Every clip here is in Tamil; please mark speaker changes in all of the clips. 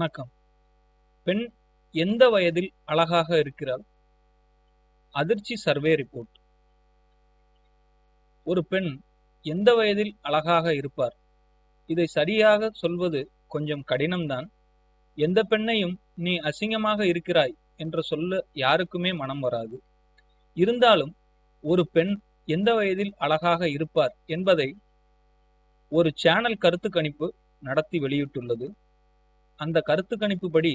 Speaker 1: வணக்கம். பெண் எந்த வயதில் அழகாக இருக்கிறாள்? அதிர்ச்சி சர்வே ரிப்போர்ட். ஒரு பெண் எந்த வயதில் அழகாக இருப்பார்? இதை சரியாக சொல்வது கொஞ்சம் கடினம்தான். எந்த பெண்ணையும் நீ அசிங்கமாக இருக்கிறாய் என்று சொல்ல யாருக்குமே மனம் வராது. இருந்தாலும் ஒரு பெண் எந்த வயதில் அழகாக இருப்பார் என்பதை ஒரு சேனல் கருத்து கணிப்பு நடத்தி வெளியிட்டுள்ளது. அந்த கருத்து கணிப்புப்படி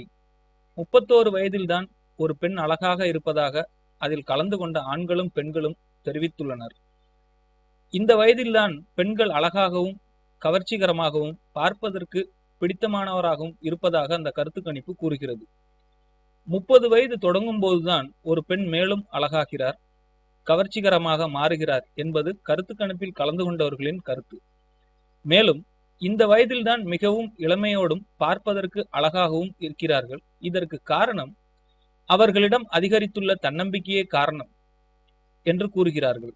Speaker 1: முப்பத்தோரு வயதில்தான் ஒரு பெண் அழகாக இருப்பதாக அதில் கலந்து கொண்ட ஆண்களும் பெண்களும் தெரிவித்துள்ளனர். இந்த வயதில்தான் பெண்கள் அழகாகவும் கவர்ச்சிகரமாகவும் பார்ப்பதற்கு பிடித்தமானவராகவும் இருப்பதாக அந்த கருத்து கணிப்பு கூறுகிறது. முப்பது வயது தொடங்கும் போதுதான் ஒரு பெண் மேலும் அழகாகிறார் கவர்ச்சிகரமாக மாறுகிறார் என்பது கருத்து கணிப்பில் கலந்து கொண்டவர்களின் கருத்து. மேலும் இந்த வயதில்தான் மிகவும் இளமையோடும் பார்ப்பதற்கு அழகாகவும் இருக்கிறார்கள். இதற்கு காரணம் அவர்களிடம் அதிகரித்துள்ள தன்னம்பிக்கையே காரணம் என்று கூறுகிறார்கள்.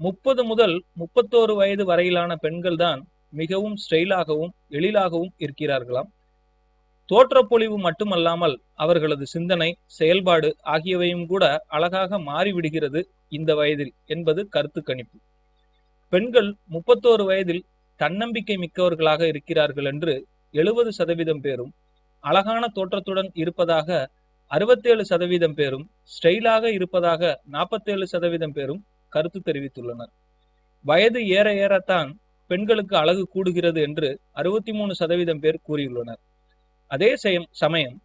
Speaker 1: முப்பது முதல் முப்பத்தோரு வயது வரையிலான பெண்கள் தான் மிகவும் ஸ்டைலாகவும் எழிலாகவும் இருக்கிறார்களாம். தோற்றப்பொழிவு மட்டுமல்லாமல் அவர்களது சிந்தனை செயல்பாடு ஆகியவையும் கூட அழகாக மாறிவிடுகிறது இந்த வயதில் என்பது கருத்து கணிப்பு பெண்கள் முப்பத்தோரு வயதில் தன்னம்பிக்கை மிக்கவர்களாக இருக்கிறார்கள் என்று எழுபது சதவீதம் பேரும் அழகான தோற்றத்துடன் இருப்பதாக அறுபத்தேழு சதவீதம் பேரும் ஸ்டைலாக இருப்பதாக நாற்பத்தேழு சதவீதம் பேரும் கருத்து தெரிவித்துள்ளனர். வயது ஏற ஏறத்தான் பெண்களுக்கு அழகு கூடுகிறது என்று அறுபத்தி மூணு சதவீதம் பேர் கூறியுள்ளனர். அதே சமயம்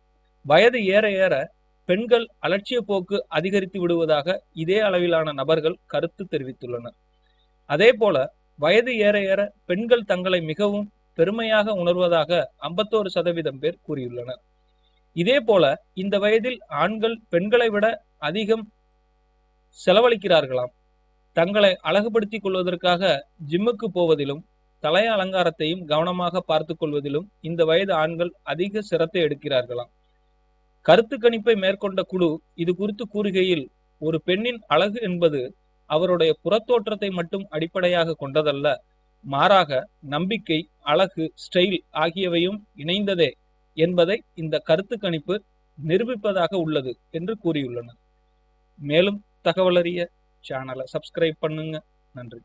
Speaker 1: வயது ஏற ஏற பெண்கள் அலட்சிய போக்கு அதிகரித்து விடுவதாக இதே அளவிலான நபர்கள் கருத்து தெரிவித்துள்ளனர். அதே போல வயது ஏற ஏற பெண்கள் தங்களை மிகவும் பெருமையாக உணர்வதாக ஐம்பத்தோரு சதவீதம் பேர் கூறியுள்ளனர். இதே போல இந்த வயதில் ஆண்கள் பெண்களை விட அதிகம் செலவழிக்கிறார்களாம். தங்களை அழகுபடுத்திக் கொள்வதற்காக ஜிம்முக்கு போவதிலும் தலைய அலங்காரத்தையும் கவனமாக பார்த்து கொள்வதிலும் இந்த வயது ஆண்கள் அதிக சிரத்தை எடுக்கிறார்களாம். கருத்து கணிப்பை மேற்கொண்ட குழு இது குறித்து கூறுகையில் ஒரு பெண்ணின் அழகு என்பது அவருடைய புறத்தோற்றத்தை மட்டும் அடிப்படையாக கொண்டதல்ல. மாறாக நம்பிக்கை அழகு ஸ்டைல் ஆகியவையும் இணைந்ததே என்பதை இந்த கருத்து கணிப்பு நிரூபிப்பதாக உள்ளது என்று கூறியுள்ளனர். மேலும் தகவலறிய சேனலை சப்ஸ்கிரைப் பண்ணுங்க. நன்றி.